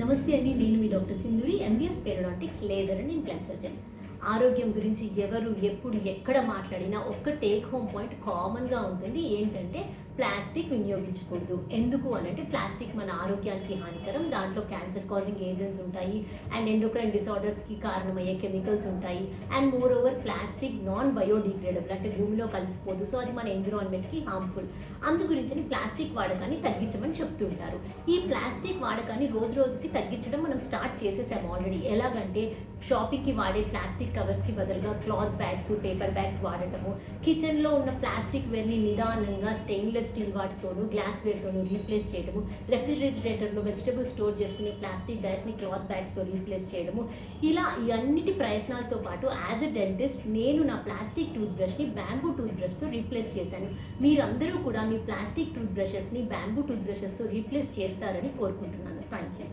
నమస్తే అండి నేను మీ doctor Sindhuri MBS periodontics laser and implant surgeon. ఆరోగ్యం గురించి ఎవరు ఎప్పుడు ఎక్కడ మాట్లాడినా ఒక్క టేక్ హోమ్ పాయింట్ కామన్గా ఉంటుంది. ఏంటంటే ప్లాస్టిక్ వినియోగించకూడదు. ఎందుకు అని అంటే ప్లాస్టిక్ మన ఆరోగ్యానికి హానికరం. దాంట్లో క్యాన్సర్ కాజింగ్ ఏజెంట్స్ ఉంటాయి. అండ్ ఎండోక్రైన్ డిసార్డర్స్కి కారణమయ్యే కెమికల్స్ ఉంటాయి. And moreover plastic non biodegradable అంటే భూమిలో కలిసిపోదు. సో అది మన ఎన్విరాన్మెంట్కి హార్మ్ఫుల్ అందు గురించి ప్లాస్టిక్ వాడకాన్ని తగ్గించమని చెప్తుంటారు. ఈ ప్లాస్టిక్ వాడకాన్ని రోజు రోజుకి తగ్గించడం మనం స్టార్ట్ చేసేసాం ఆల్రెడీ ఎలాగంటే షాపింగ్కి వాడే ప్లాస్టిక్ కవర్స్కి బదులుగా క్లాత్ బ్యాగ్స్ పేపర్ బ్యాగ్స్ వాడటము. కిచెన్లో ఉన్న ప్లాస్టిక్ వేర్ని నిదానంగా స్టెయిన్లెస్ స్టీల్ వాటితోనూ గ్లాస్ వేర్తోనూ రీప్లేస్ చేయడము రెఫ్రిజిరేటర్లో వెజిటబుల్ స్టోర్ చేసుకునే ప్లాస్టిక్ బ్యాగ్స్ని క్లాత్ బ్యాగ్స్తో రీప్లేస్ చేయడము ఇలా ఈ అన్నిటి ప్రయత్నాలతో పాటు యాజ్ ఎ డెంటిస్ట్ నేను నా ప్లాస్టిక్ టూత్ బ్రష్ని బ్యాంబూ టూత్ బ్రష్తో రీప్లేస్ చేశాను. మీరందరూ కూడా మీ ప్లాస్టిక్ టూత్ బ్రషెస్ని బ్యాంబూ టూత్ బ్రషెస్తో రీప్లేస్ చేస్తారని కోరుకుంటున్నాను. Thank you